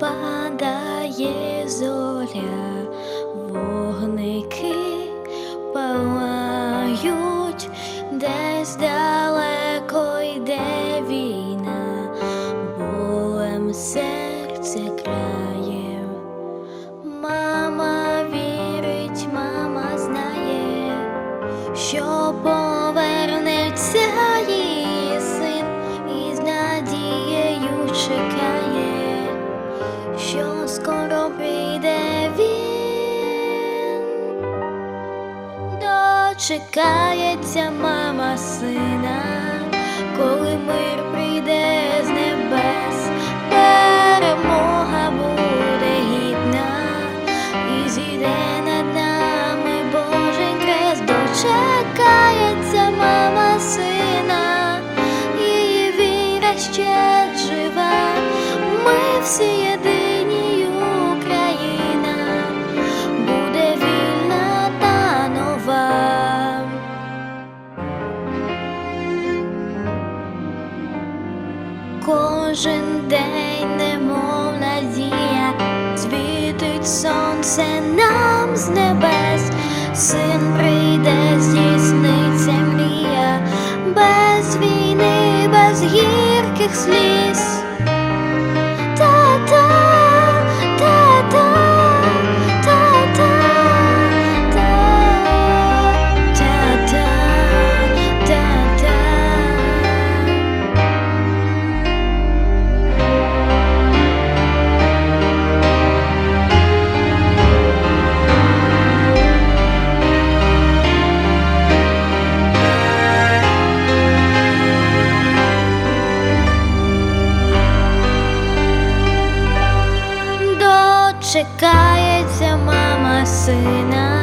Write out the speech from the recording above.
падає зоря, вогники палають, десь далеко йде війна, болем серце крає. Скоро. Дочекається мама сина, коли мир Кожен день, немов надія, світить сонце нам з небес, син прийде, здійсниться мрія, без війни, без гірких сліз. Дочекається мама сина,